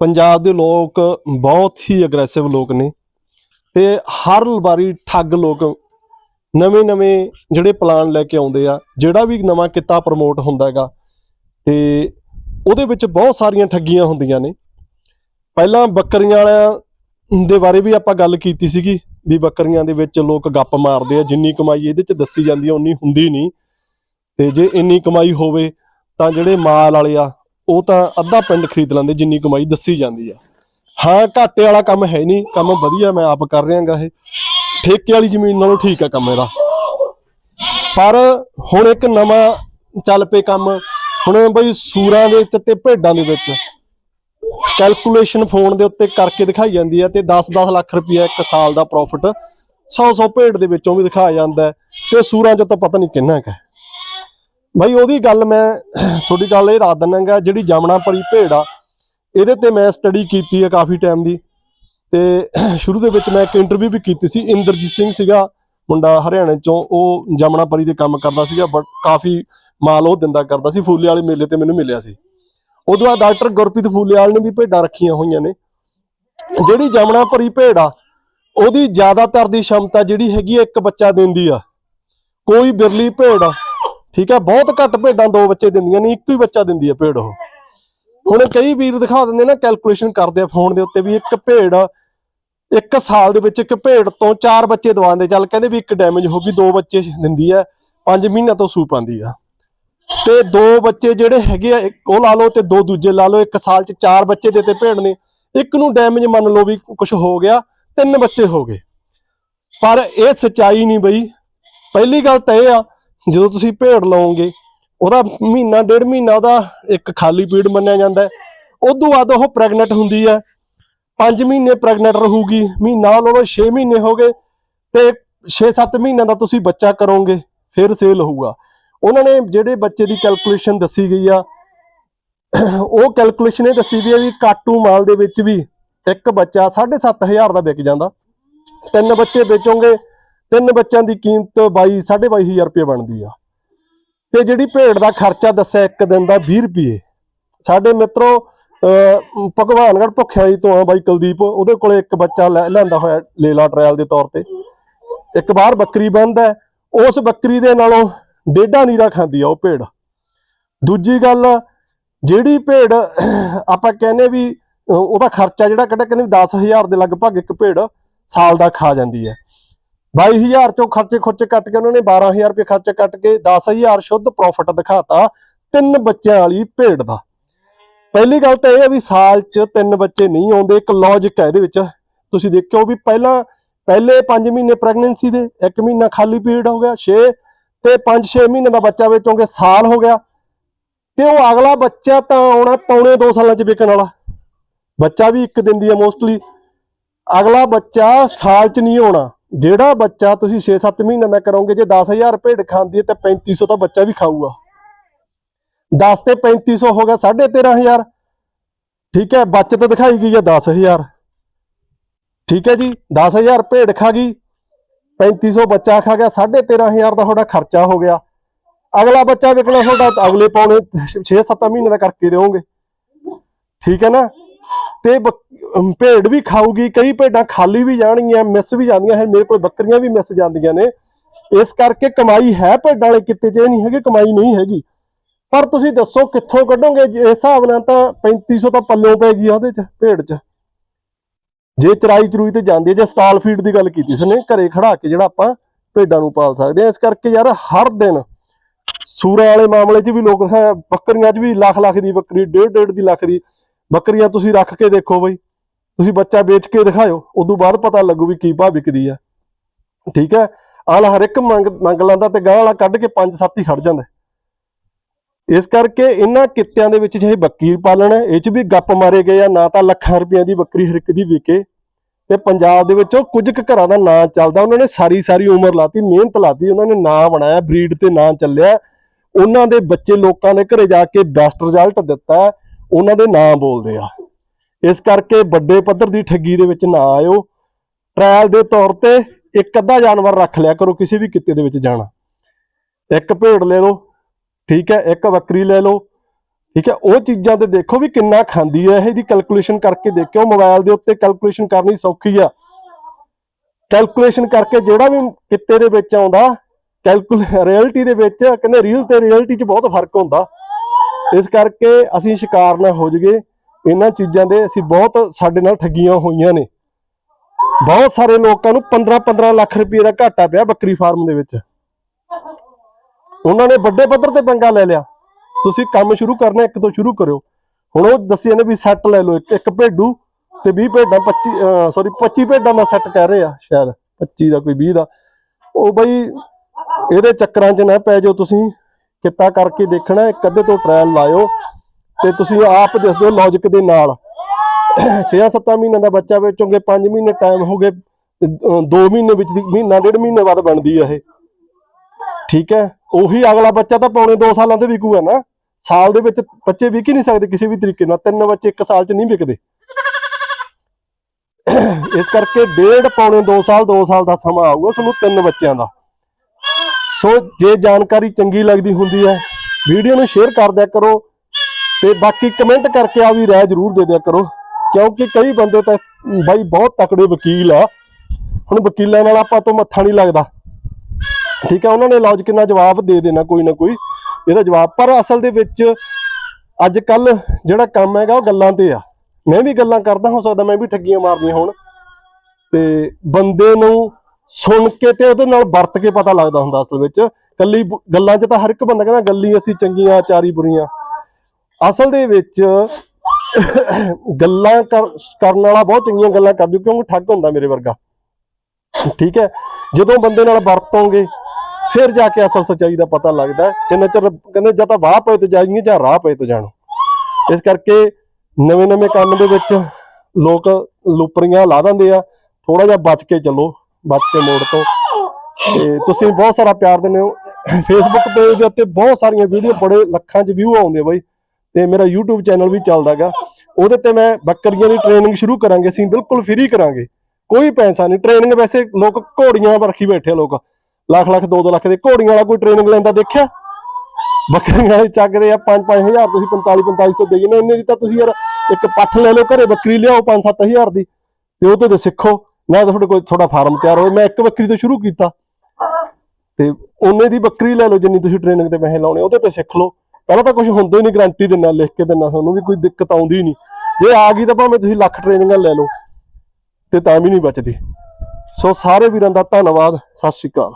ਪੰਜਾਬ ਦੇ ਲੋਕ ਬਹੁਤ ਹੀ ਅਗਰੈਸਿਵ ਲੋਕ ਨੇ ਤੇ ਹਰ ਵਾਰੀ ਠੱਗ ਲੋਕ ਨਵੇਂ ਨਵੇਂ ਜਿਹੜੇ ਪਲਾਨ ਲੈ ਕੇ ਆਉਂਦੇ ਆ, ਜਿਹੜਾ ਵੀ ਨਵਾਂ ਕਿੱਤਾ ਪ੍ਰਮੋਟ ਹੁੰਦਾ ਹੈਗਾ ਤੇ ਉਹਦੇ ਵਿੱਚ ਬਹੁਤ ਸਾਰੀਆਂ ਠੱਗੀਆਂ ਹੁੰਦੀਆਂ ਨੇ। ਪਹਿਲਾਂ ਬੱਕਰੀਆਂ ਵਾਲਿਆਂ ਦੇ ਬਾਰੇ ਵੀ ਆਪਾਂ ਗੱਲ ਕੀਤੀ ਸੀਗੀ ਵੀ ਬੱਕਰੀਆਂ ਦੇ ਵਿੱਚ ਲੋਕ ਗੱਪ ਮਾਰਦੇ ਆ, ਜਿੰਨੀ ਕਮਾਈ ਇਹਦੇ ਚ ਦੱਸੀ ਜਾਂਦੀ ਆ, ਉਨੀ ਹੁੰਦੀ ਨਹੀਂ। ਤੇ ਜੇ ਇੰਨੀ ਕਮਾਈ ਹੋਵੇ ਤਾਂ ਜਿਹੜੇ ਮਾਲ ਵਾਲੇ ਆ ਉਹ ਤਾਂ ਅੱਧਾ ਪਿੰਡ ਖਰੀਦ ਲੈਂਦੇ, ਜਿੰਨੀ ਕਮਾਈ ਦੱਸੀ ਜਾਂਦੀ ਆ। ਹਾਂ, ਘਾਟੇ ਵਾਲਾ ਕੰਮ ਹੈ ਨਹੀਂ, ਕੰਮ ਵਧੀਆ ਮੈਂ ਆਪ ਕਰ ਰਿਹਾਗਾ ਇਹ। ਠੇਕੇ ਵਾਲੀ ਜ਼ਮੀਨ ਨਾਲੋਂ ਠੀਕ ਆ ਕੰਮ ਇਹਦਾ। ਪਰ ਹੁਣ ਇੱਕ ਨਵਾਂ ਚੱਲ ਪਏ ਕੰਮ, ਹੁਣ ਬਈ ਸੂਰਾਂ ਦੇ ਵਿੱਚ ਤੇ ਭੇਡਾਂ ਦੇ ਵਿੱਚ। ਕੈਲਕੂਲੇਸ਼ਨ ਫੋਨ ਦੇ ਉੱਤੇ ਕਰਕੇ ਦਿਖਾਈ ਜਾਂਦੀ ਹੈ ਤੇ 10-10 ਲੱਖ ਰੁਪਇਆ ਇੱਕ ਸਾਲ ਦਾ ਪ੍ਰੋਫਿਟ 100-100 ਭੇਡ ਦੇ ਵਿੱਚੋਂ ਵੀ ਦਿਖਾਇਆ ਜਾਂਦਾ ਹੈ ਤੇ ਸੂਰਾਂ 'ਚ ਤਾਂ ਪਤਾ ਨਹੀਂ ਕਿੰਨਾ ਕੁ ਹੈ। ਭਾਈ ਉਹਦੀ ਗੱਲ ਮੈਂ ਤੁਹਾਡੀ ਗੱਲ ਇਹ ਦੱਸ ਦਿੰਨਾਗਾ ਜਿਹੜੀ ਜਮਣਾ ਪਰੀ ਭੇਡ ਆ, ਇਹਦੇ ਤੇ ਮੈਂ ਸਟੱਡੀ ਕੀਤੀ ਆ ਕਾਫੀ ਟਾਈਮ ਦੀ ਤੇ ਸ਼ੁਰੂ ਦੇ ਵਿੱਚ ਮੈਂ ਇੱਕ ਇੰਟਰਵਿਊ ਵੀ ਕੀਤੀ ਸੀ, ਇੰਦਰਜੀਤ ਸਿੰਘ ਸੀਗਾ, ਮੁੰਡਾ ਹਰਿਆਣੇ ਚੋਂ, ਉਹ ਜਾਮਣਾ ਪਰੀ ਦੇ ਕੰਮ ਕਰਦਾ ਸੀਗਾ ਬਟ ਕਾਫੀ ਮਾਲ ਉਹ ਦਿੰਦਾ ਕਰਦਾ ਸੀ, ਫੂਲੇ ਵਾਲੇ ਮੇਲੇ ਤੇ ਮੈਨੂੰ ਮਿਲਿਆ ਸੀ। ਉਦੋਂ ਬਾਅਦ ਡਾਕਟਰ ਗੁਰਪ੍ਰੀਤ ਫੂਲੇਵਾਲ ਨੇ ਵੀ ਭੇਡਾਂ ਰੱਖੀਆਂ ਹੋਈਆਂ ਨੇ। ਜਿਹੜੀ ਜਮਣਾ ਭਰੀ ਭੇਡ ਆ, ਉਹਦੀ ਜ਼ਿਆਦਾਤਰ ਦੀ ਸ਼ਮਤਾ ਜਿਹੜੀ ਹੈਗੀ ਆ, ਇੱਕ ਬੱਚਾ ਦਿੰਦੀ ਆ। ਕੋਈ ਬਿਰਲੀ ਭੇਡ ਆ ਠੀਕ ਹੈ ਬਹੁਤ ਘੱਟ ਭੇਡਾਂ ਦੋ ਬੱਚੇ ਦਿੰਦੀਆਂ ਨੇ, ਇੱਕੋ ਹੀ ਬੱਚਾ ਦਿੰਦੀ ਹੈ ਭੇਡ ਉਹ। ਹੁਣ ਕਈ ਵੀਰ ਦਿਖਾ ਦਿੰਦੇ ਨਾ ਕੈਲਕੂਲੇਸ਼ਨ ਕਰਦੇ ਆ ਫੋਨ ਦੇ ਉੱਤੇ ਵੀ ਇੱਕ ਭੇਡ, ਇੱਕ ਸਾਲ ਦੇ ਵਿੱਚ ਇੱਕ ਭੇਡ ਤੋਂ ਚਾਰ ਬੱਚੇ ਦਵਾਉਂਦੇ, ਚੱਲ ਕਹਿੰਦੇ ਵੀ ਇੱਕ ਡੈਮੇਜ ਹੋ ਗਈ, ਦੋ ਬੱਚੇ ਦਿੰਦੀ ਆ 5 ਮਹੀਨਿਆਂ ਤੋਂ ਸੂ ਪਾਉਂਦੀ ਆ। ਤੇ ਦੋ ਬੱਚੇ ਜਿਹੜੇ ਹੈਗੇ ਆ, ਇੱਕ ਉਹ ਲਾ ਲਓ ਤੇ ਦੋ ਦੂਜੇ ਲਾ ਲਓ, ਇੱਕ ਸਾਲ ਚ ਚਾਰ ਬੱਚੇ ਦਿੱਤੇ ਭੇਡ ਨੇ, ਇੱਕ ਨੂੰ ਡੈਮੇਜ ਮੰਨ ਲਓ ਵੀ ਕੁਝ ਹੋ ਗਿਆ, ਤਿੰਨ ਬੱਚੇ ਹੋ ਗਏ। ਪਰ ਇਹ ਸਚਾਈ ਨਹੀਂ ਬਈ। ਪਹਿਲੀ ਗੱਲ ਤਾਂ ਇਹ ਆ ਜਦੋਂ ਤੁਸੀਂ ਭੇਡ ਲਾਓਗੇ ਉਹਦਾ ਮਹੀਨਾ, ਡੇਢ ਮਹੀਨਾ ਉਹਦਾ ਇੱਕ ਖਾਲੀ ਪੀੜ ਮੰਨਿਆ ਜਾਂਦਾ ਹੈ। ਉਦੋਂ ਬਾਅਦ ਉਹ ਪ੍ਰੈਗਨੈਂਟ ਹੁੰਦੀ ਹੈ। 5 ਮਹੀਨੇ ਪ੍ਰੈਗਨੈਂਟ ਰਹੂਗੀ। ਮਹੀਨਾ ਲਾ ਲਓ 6 ਮਹੀਨੇ ਹੋ ਗਏ ਤੇ 6-7 ਮਹੀਨਿਆਂ ਦਾ ਤੁਸੀਂ ਬੱਚਾ ਕਰੋਗੇ, ਫਿਰ ਸੇਲ ਹੋਊਗਾ। ਉਹਨਾਂ ਨੇ ਜਿਹੜੇ ਬੱਚੇ ਦੀ ਕੈਲਕੂਲੇਸ਼ਨ ਦੱਸੀ ਗਈ ਆ, ਉਹ ਕੈਲਕੂਲੇਸ਼ਨ ਇਹ ਦੱਸੀ ਗਈ ਆ ਵੀ ਕਾਟੂ ਮਾਲ ਦੇ ਵਿੱਚ ਵੀ ਇੱਕ ਬੱਚਾ 7500 ਦਾ ਵਿਕ ਜਾਂਦਾ। ਤਿੰਨ ਬੱਚੇ ਵੇਚੋਗੇ ਤਿੰਨ ਬੱਚਿਆਂ ਦੀ ਕੀਮਤ 22 22500 ਰੁਪਏ ਬਣਦੀ ਆ। ਤੇ ਜਿਹੜੀ ਭੇਡ ਦਾ ਖਰਚਾ ਦੱਸਿਆ ਇੱਕ ਦਿਨ ਦਾ 20 ਰੁਪਏ। ਸਾਡੇ ਮਿੱਤਰੋ ਅਹ, ਭਗਵਾਨਗੜ੍ਹ ਭੁੱਖਿਆਲੀ ਤੋਂ ਆ ਬਾਈ ਕੁਲਦੀਪ। ਉਹਦੇ ਕੋਲੇ ਇੱਕ ਬੱਚਾ ਲੈ- ਲਿਆਂਦਾ ਹੋਇਆ ਲੇਲਾ ਟ੍ਰਾਇਲ ਦੇ ਤੌਰ ਤੇ। ਇੱਕ ਬਾਹਰ ਬੱਕਰੀ ਬੰਦਾ ਉਸ ਬੱਕਰੀ ਦੇ ਨਾਲੋਂ ਡੇਢਾ ਨੀਰਾ ਖਾਂਦੀ ਆ ਉਹ ਭੇਡ। ਦੂਜੀ ਗੱਲ ਜਿਹੜੀ ਭੇਡ ਆਪਾਂ ਕਹਿੰਦੇ ਵੀ ਉਹਦਾ ਖਰਚਾ ਜਿਹੜਾ ਕੱਢਿਆ ਕਹਿੰਦੇ ਵੀ 10000 ਦੇ ਲਗਭਗ ਇੱਕ ਭੇਡ ਸਾਲ ਦਾ ਖਾ ਜਾਂਦੀ ਹੈ। 22000 ਚੋਂ ਖਰਚੇ ਖੁਰਚੇ ਕੱਟ ਕੇ ਉਹਨਾਂ ਨੇ 12000 ਰੁਪਏ ਖਰਚੇ ਕੱਟ ਕੇ 10000 ਸ਼ੁੱਧ ਪ੍ਰੋਫਿਟ ਦਿਖਾਤਾ ਤਿੰਨ ਬੱਚਿਆਂ ਵਾਲੀ ਭੇਡ ਦਾ। ਪਹਿਲੀ ਗੱਲ ਤਾਂ ਇਹ ਹੈ ਵੀ ਸਾਲ 'ਚ ਤਿੰਨ ਬੱਚੇ ਨਹੀਂ ਆਉਂਦੇ, ਇੱਕ ਲੌਜੀਕ ਹੈ ਇਹਦੇ ਵਿੱਚ। ਤੁਸੀਂ ਦੇਖਿਓ ਵੀ ਪਹਿਲਾਂ, ਪਹਿਲੇ 5 ਮਹੀਨੇ ਪ੍ਰੈਗਨੈਂਸੀ ਦੇ 1 ਮਹੀਨਾ ਖਾਲੀ ਪੀਰੀਅਡ ਹੋ ਗਿਆ 6 ਤੇ 5-6 ਮਹੀਨੇ ਦਾ ਬੱਚਾ ਵੇਚੋਗੇ ਸਾਲ ਹੋ ਗਿਆ। ਤੇ ਉਹ ਅਗਲਾ ਬੱਚਾ ਤਾਂ ਆਉਣਾ ਪੌਣੇ 2 ਸਾਲਾਂ 'ਚ ਵਿਕਣ ਵਾਲਾ। ਬੱਚਾ ਵੀ ਇੱਕ ਦਿਨ ਦੀ ਹੈ ਮੋਸਟਲੀ ਅਗਲਾ ਬੱਚਾ ਸਾਲ 'ਚ ਨਹੀਂ ਆਉਣਾ। ਜਿਹੜਾ ਬੱਚਾ ਤੁਸੀਂ 6-7 ਮਹੀਨਿਆਂ ਦਾ ਕਰੋਗੇ, ਜੇ 10000 ਭੇਡ ਖਾਂਦੀ ਹੈ ਤੇ 3500 ਤਾਂ ਬੱਚਾ ਵੀ ਖਾਊਗਾ। 10 ਤੇ 3500 ਹੋ ਗਿਆ 13500 ਠੀਕ ਹੈ, ਬਚਤ ਦਿਖਾਈ ਗਈ ਹੈ 10000 ਠੀਕ ਹੈ ਜੀ 10000 ਭੇਡ ਖਾ ਗਈ 3500 ਬੱਚਾ ਖਾ ਗਿਆ 13500 ਦਾ ਤੁਹਾਡਾ ਖਰਚਾ ਹੋ ਗਿਆ। ਅਗਲਾ ਬੱਚਾ ਵਿਕਣਾ ਤੁਹਾਡਾ, ਅਗਲੇ ਪੌਣੇ 6-7 ਮਹੀਨੇ ਦਾ ਕਰਕੇ ਦਿਓਗੇ। ਠੀਕ ਹੈ ਨਾ? ਤੇ ਬੱਕ- ਭੇਡ ਵੀ ਖਾਊਗੀ ਕਈ ਭੇਡਾਂ ਖਾਲੀ ਵੀ ਜਾਣਗੀਆਂ ਮਿਸ ਵੀ ਜਾਂਦੀਆਂ ਹੈ ਮੇਰੇ ਕੋਲ ਬੱਕਰੀਆਂ ਵੀ ਮਿਸ ਜਾਂਦੀਆਂ ਨੇ। ਇਸ ਕਰਕੇ ਕਮਾਈ ਹੈ ਭੇਡਾਂ ਵਾਲੇ ਕਿਤੇ 'ਚ ਇਹ ਨਹੀਂ ਹੈਗੇ ਕਮਾਈ ਨਹੀਂ ਹੈਗੀ। ਪਰ ਤੁਸੀਂ ਦੱਸੋ ਕਿੱਥੋਂ ਕੱਢੋਗੇ? ਜੇ ਇਸ ਹਿਸਾਬ ਨਾਲ ਤਾਂ 3500 ਤਾਂ ਪੱਲੋਂ ਪੈ ਗਈ ਉਹਦੇ 'ਚ ਭੇਡ 'ਚ। ਜੇ ਚਰਾਈ ਚਰੂਈ ਤੇ ਜਾਂਦੀ ਹੈ ਜੇ ਸਟਾਲ ਫੀਡ ਦੀ ਗੱਲ ਕੀਤੀ ਸੀ ਘਰੇ ਖੜਾ ਕੇ ਜਿਹੜਾ ਆਪਾਂ ਭੇਡਾਂ ਨੂੰ ਪਾਲ ਸਕਦੇ ਆ ਇਸ ਕਰਕੇ ਯਾਰ ਹਰ ਦਿਨ ਸੂਰਾਂ ਵਾਲੇ ਮਾਮਲੇ 'ਚ ਵੀ ਲੋਕ ਹੈ, ਬੱਕਰੀਆਂ 'ਚ ਵੀ ਲੱਖ ਲੱਖ ਦੀ ਬੱਕਰੀ ਡੇਢ ਡੇਢ ਦੀ ਲੱਖ ਦੀ ਬੱਕਰੀਆਂ ਤੁਸੀਂ ਰੱਖ ਕੇ ਦੇਖੋ ਬਈ। ਤੁਸੀਂ ਬੱਚਾ ਵੇਚ ਕੇ ਦਿਖਾਇਓ, ਉਦੋਂ ਬਾਅਦ ਪਤਾ ਲੱਗੂ ਵੀ ਕੀ ਭਾਅ ਵਿਕਦੀ ਆ। ਠੀਕ ਹੈ? ਆਲ ਹਰ ਇੱਕ ਮੰਗ ਮੰਗ ਲੈਂਦਾ ਤੇ ਗਾਂ ਵਾਲਾ ਕੱਢ ਕੇ ਪੰਜ ਸੱਤ ਹੀ ਖੜ ਜਾਂਦਾ। ਇਸ ਕਰਕੇ ਇਹਨਾਂ ਕਿੱਤਿਆਂ ਦੇ ਵਿੱਚ ਜਿਹੇ ਬੱਕਰੀ ਪਾਲਣ, ਇਹ 'ਚ ਵੀ ਗੱਪ ਮਾਰੇ ਗਏ ਆ, ਨਾ ਤਾਂ ਲੱਖਾਂ ਰੁਪਈਆਂ ਦੀ ਬੱਕਰੀ ਹਰ ਇੱਕ ਦੀ ਵਿਕੇ। ਤੇ ਪੰਜਾਬ ਦੇ ਵਿੱਚੋਂ ਕੁਝ ਕੁ ਘਰਾਂ ਦਾ ਨਾਂ ਚੱਲਦਾ, ਉਹਨਾਂ ਨੇ ਸਾਰੀ ਸਾਰੀ ਉਮਰ ਲਾਤੀ, ਮਿਹਨਤ ਲਾਤੀ, ਉਹਨਾਂ ਨੇ ਨਾਂ ਬਣਾਇਆ, ਬਰੀਡ ਤੇ ਨਾਂ ਚੱਲਿਆ। ਉਹਨਾਂ ਦੇ ਬੱਚੇ ਲੋਕਾਂ ਦੇ ਘਰੇ ਜਾ ਕੇ ਬੈਸਟ ਰਿਜ਼ਲਟ ਦਿੱਤਾ। ਉਹਨਾਂ ਦੇ ਨਾਂ ਬੋਲਦੇ ਆ। ਇਸ ਕਰਕੇ ਵੱਡੇ ਪੱਧਰ ਦੀ ਠੱਗੀ ਦੇ ਵਿੱਚ ਨਾ ਆਇਓ। ਟ੍ਰਾਇਲ ਦੇ ਤੌਰ ਤੇ ਇੱਕ ਅੱਧਾ ਜਾਨਵਰ ਰੱਖ ਲਿਆ ਕਰੋ, ਕਿਸੇ ਵੀ ਕਿੱਤੇ ਦੇ ਵਿੱਚ ਜਾਣਾ। ਇੱਕ ਭੇਡ ਲੈ ਲਓ, ਠੀਕ ਹੈ, ਇੱਕ ਬੱਕਰੀ ਲੈ ਲਓ, ਠੀਕ ਹੈ। ਉਹ ਚੀਜ਼ਾਂ ਤੇ ਦੇਖੋ ਵੀ ਕਿੰਨਾ ਖਾਂਦੀ ਹੈ। ਇਹਦੀ ਕੈਲਕੂਲੇਸ਼ਨ ਕਰਕੇ ਦੇਖਿਓ ਮੋਬਾਈਲ ਦੇ ਉੱਤੇ ਕੈਲਕੂਲੇਸ਼ਨ ਕਰਨੀ ਸੌਖੀ ਆ। ਕੈਲਕੂਲੇਸ਼ਨ ਕਰਕੇ ਜਿਹੜਾ ਵੀ ਕਿੱਤੇ ਦੇ ਵਿੱਚ ਆਉਂਦਾ ਕੈਲਕੂਲ ਰਿਐਲਿਟੀ ਦੇ ਵਿੱਚ, ਕਹਿੰਦੇ ਰੀਅਲ ਤੇ ਰਿਐਲਿਟੀ 'ਚ ਬਹੁਤ ਫ਼ਰਕ ਹੁੰਦਾ। ਇਸ ਕਰਕੇ ਅਸੀਂ ਸ਼ਿਕਾਰ ਨਾ ਹੋ ਜਗੇ ਇਹਨਾਂ ਚੀਜ਼ਾਂ ਦੇ ਅਸੀਂ ਬਹੁਤ ਸਾਡੇ ਨਾਲ ਠੱਗੀਆਂ ਹੋਈਆਂ ਨੇ। ਬਹੁਤ ਸਾਰੇ ਲੋਕਾਂ ਨੂੰ 15-15 ਲੱਖ ਰੁਪਏ ਦਾ ਘਾਟਾ ਪਿਆ ਬੱਕਰੀ ਫਾਰਮ ਦੇ ਵਿੱਚ। ਉਹਨਾਂ ਨੇ ਵੱਡੇ ਪੱਧਰ ਤੇ ਪੰਗਾ ਲੈ ਲਿਆ। ਤੁਸੀਂ ਕੰਮ ਸ਼ੁਰੂ ਕਰਨਾ, ਇੱਕ ਤੋਂ ਸ਼ੁਰੂ ਕਰਿਓ। ਹੁਣ ਉਹ ਦੱਸਿਆ ਨੇ ਵੀ ਸੈੱਟ ਲੈ ਲਓ, ਇੱਕ ਇੱਕ ਭੇਡੂ ਤੇ 20 ਭੇਡਾਂ 25 ਸੌਰੀ 25 ਭੇਡਾਂ ਦਾ ਸੈੱਟ ਕਹਿ ਰਹੇ ਆ ਸ਼ਾਇਦ 25 ਦਾ ਕੋਈ 20 ਦਾ। ਉਹ ਬਈ ਇਹਦੇ ਚੱਕਰਾਂ 'ਚ ਨਾ ਪੈ ਜਾਓ ਤੁਸੀਂ। ਕਿੱਤਾ ਕਰਕੇ ਦੇਖਣਾ, ਇੱਕ ਅੱਧੇ ਤੋਂ ਟ੍ਰਾਇਲ ਲਾਇਓ ਤੇ ਤੁਸੀਂ ਆਪ ਦੱਸ ਦਿਓ ਲੌਜੀਕ ਦੇ ਨਾਲ। 6-7 ਮਹੀਨਿਆਂ ਦਾ ਬੱਚਾ ਵੇਚੋਗੇ 5 ਮਹੀਨੇ ਟਾਈਮ ਹੋ ਗਏ 2 ਮਹੀਨੇ ਵਿੱਚ ਮਹੀਨਾ, ਡੇਢ ਮਹੀਨੇ ਬਾਅਦ ਬਣਦੀ ਆ ਇਹ। ਠੀਕ ਹੈ? ਉਹੀ ਅਗਲਾ ਬੱਚਾ ਤਾਂ ਪੌਣੇ 2 ਸਾਲਾਂ ਦੇ ਵਿਕੂਗਾ ਨਾ। ਸਾਲ ਦੇ ਵਿੱਚ ਬੱਚੇ ਵਿਕ ਹੀ ਨਹੀਂ ਸਕਦੇ ਕਿਸੇ ਵੀ ਤਰੀਕੇ ਨਾਲ। ਤਿੰਨ ਬੱਚੇ ਇੱਕ ਸਾਲ 'ਚ ਨਹੀਂ ਵਿਕਦੇ। ਇਸ ਕਰਕੇ ਡੇਢ, ਪੌਣੇ 2 ਸਾਲ 2 ਸਾਲ ਦਾ ਸਮਾਂ ਆਊਗਾ ਤੁਹਾਨੂੰ ਤਿੰਨ ਬੱਚਿਆਂ ਦਾ। ਸੋ ਜੇ ਜਾਣਕਾਰੀ ਚੰਗੀ ਲੱਗਦੀ ਹੁੰਦੀ ਹੈ, ਵੀਡੀਓ ਨੂੰ ਸ਼ੇਅਰ ਕਰ ਦਿਆ ਕਰੋ ਤੇ ਬਾਕੀ ਕਮੈਂਟ ਕਰਕੇ ਆ ਵੀ ਰਾਏ ਜ਼ਰੂਰ ਦੇ ਦਿਆ ਕਰੋ, ਕਿਉਂਕਿ ਕਈ ਬੰਦੇ ਤਾਂ, ਬਾਈ ਬਹੁਤ ਤਕੜੇ ਵਕੀਲ ਆ। ਹੁਣ ਵਕੀਲਾਂ ਨਾਲ ਆਪਾਂ ਤੋਂ ਮੱਥਾ ਨਹੀਂ ਲੱਗਦਾ। ਠੀਕ ਹੈ, ਉਹਨਾਂ ਨੇ ਲੌਜਿਕ ਨਾਲ ਜਵਾਬ ਦੇ ਦੇਣਾ ਕੋਈ ਨਾ ਕੋਈ। ਇਹਦਾ ਜਵਾਬ, ਪਰ ਅਸਲ ਦੇ ਵਿੱਚ ਅੱਜ ਕੱਲ ਜਿਹੜਾ ਕੰਮ ਹੈਗਾ ਉਹ ਗੱਲਾਂ ਤੇ ਆ। ਮੈਂ ਵੀ ਗੱਲਾਂ ਕਰਦਾ, ਹੋ ਸਕਦਾ ਮੈਂ ਵੀ ਠੱਗੀਆਂ ਮਾਰਦੀਆਂ ਹੋਣ। ਤੇ ਬੰਦੇ ਨੂੰ ਸੁਣ ਕੇ ਤੇ ਉਹਦੇ ਨਾਲ ਵਰਤ ਕੇ ਪਤਾ ਲੱਗਦਾ ਹੁੰਦਾ ਅਸਲ ਵਿੱਚ। ਕੱਲੀ ਗੱਲਾਂ 'ਚ ਤਾਂ ਹਰ ਇੱਕ ਬੰਦਾ ਕਹਿੰਦਾ ਗੱਲੀ ਅਸੀਂ ਚੰਗੀਆਂ, ਚਾਰੀ ਬੁਰੀਆਂ। ਅਸਲ ਦੇ ਵਿੱਚ ਗੱਲਾਂ ਕਰ- ਕਰਨ ਵਾਲਾ ਬਹੁਤ ਚੰਗੀਆਂ ਗੱਲਾਂ ਕਰ ਜੂ ਕਿਉਂਕਿ ਠੱਗ ਹੁੰਦਾ ਮੇਰੇ ਵਰਗਾ। ਠੀਕ ਹੈ? ਜਦੋਂ ਬੰਦੇ ਨਾਲ ਵਰਤੋਂਗੇ, ਫਿਰ ਜਾ ਕੇ ਅਸਲ ਸੱਚਾਈ ਦਾ ਪਤਾ ਲੱਗਦਾ ਜਿੰਨਾ ਚਿਰ ਕਹਿੰਦੇ ਜਾਂ ਤਾਂ ਵਾਹ ਪਏ ਤੇ ਜਾਈਏ ਜਾਂ ਰਾਹ ਪਏ ਤੇ ਜਾਣੋ। ਇਸ ਕਰਕੇ ਨਵੇਂ ਨਵੇਂ ਕੰਮ ਦੇ ਵਿੱਚ ਲੋਕ ਲੁਪਰੀਆਂ ਲਾ ਦਿੰਦੇ ਆ। ਥੋੜਾ ਜਿਹਾ ਬਚ ਕੇ ਚੱਲੋ। ਬਚ ਮੋੜ ਤੋਂ। ਤੇ ਤੁਸੀਂ ਬਹੁਤ ਸਾਰਾ ਪਿਆਰ ਦਿੰਦੇ ਹੋ। ਫੇਸਬੁੱਕ ਪੇਜ ਦੇ ਉੱਤੇ ਬਹੁਤ ਸਾਰੀਆਂ ਵੀਡੀਓ ਬੜੇ ਲੱਖਾਂ 'ਚ ਵਿਊ ਆਉਂਦੇ ਬਾਈ। ਤੇ ਮੇਰਾ YouTube ਚੈਨਲ ਵੀ ਚੱਲਦਾਗਾ ਉਹਦੇ ਤੇ ਮੈਂ ਬੱਕਰੀਆਂ ਦੀ ਟ੍ਰੇਨਿੰਗ ਸ਼ੁਰੂ ਕਰਾਂਗੇ, ਅਸੀਂ ਬਿਲਕੁਲ ਫ੍ਰੀ ਕਰਾਂਗੇ। ਕੋਈ ਪੈਸਾ ਨਹੀਂ ਟ੍ਰੇਨਿੰਗ ਵੈਸੇ ਲੋਕ ਘੋੜੀਆਂ ਰੱਖੀ ਬੈਠੇ ਲੋਕ। ਲੱਖ ਲੱਖ 2-2 ਲੱਖ ਦੇ ਘੋੜੀਆਂ ਵਾਲਾ ਕੋਈ ਟ੍ਰੇਨਿੰਗ ਲੈਂਦਾ ਦੇਖਿਆ? ਬੱਕਰੀਆਂ ਵਾਲੇ ਚੱਕਦੇ ਆ 5-5000 ਤੁਸੀਂ 45-4500 ਦੇ ਨੇ ਇੰਨੇ ਦੀ ਤਾਂ ਤੁਸੀਂ ਯਾਰ ਇੱਕ ਪੱਠ ਲੈ ਲਓ, ਘਰੇ ਬੱਕਰੀ ਲਿਆਓ 5-7000 ਦੀ। ਤੇ ਉਹਦੇ ਤੇ ਸਿੱਖੋ। ਮੈਂ ਤੁਹਾਡੇ ਕੋਲ ਤੁਹਾਡਾ ਫਾਰਮ ਤਿਆਰ ਹੋਵੇ ਮੈਂ ਇੱਕ ਬੱਕਰੀ ਤੋਂ ਸ਼ੁਰੂ ਕੀਤਾ। ਤੇ ਉਹਨੇ ਦੀ ਬੱਕਰੀ ਲੈ ਲਓ, ਜਿੰਨੀ ਤੁਸੀਂ ਟ੍ਰੇਨਿੰਗ ਦੇ ਪੈਸੇ ਲਾਉਣੇ, ਉਹਦੇ ਤੇ ਸਿੱਖ ਲਓ। ਪਹਿਲਾਂ ਤਾਂ ਕੁਝ ਹੁੰਦਾ ਹੀ ਨਹੀਂ ਗਾਰੰਟੀ ਦਿੰਨਾ ਲਿਖ ਕੇ ਦਿੰਦਾ ਤੁਹਾਨੂੰ ਵੀ ਕੋਈ ਦਿੱਕਤ ਆਉਂਦੀ ਹੀ ਨਹੀਂ ਜੇ ਆ ਗਈ ਤਾਂ ਭਾਵੇਂ ਤੁਸੀਂ ਲੱਖ ਟ੍ਰੇਨਿੰਗਾਂ ਲੈ ਲਓ, ਤੇ ਤਾਂ ਵੀ ਨਹੀਂ ਬਚਦੀ। ਸੋ ਸਾਰੇ ਵੀਰਾਂ ਦਾ ਧੰਨਵਾਦ, ਸਤਿ ਸ਼੍ਰੀ ਅਕਾਲ।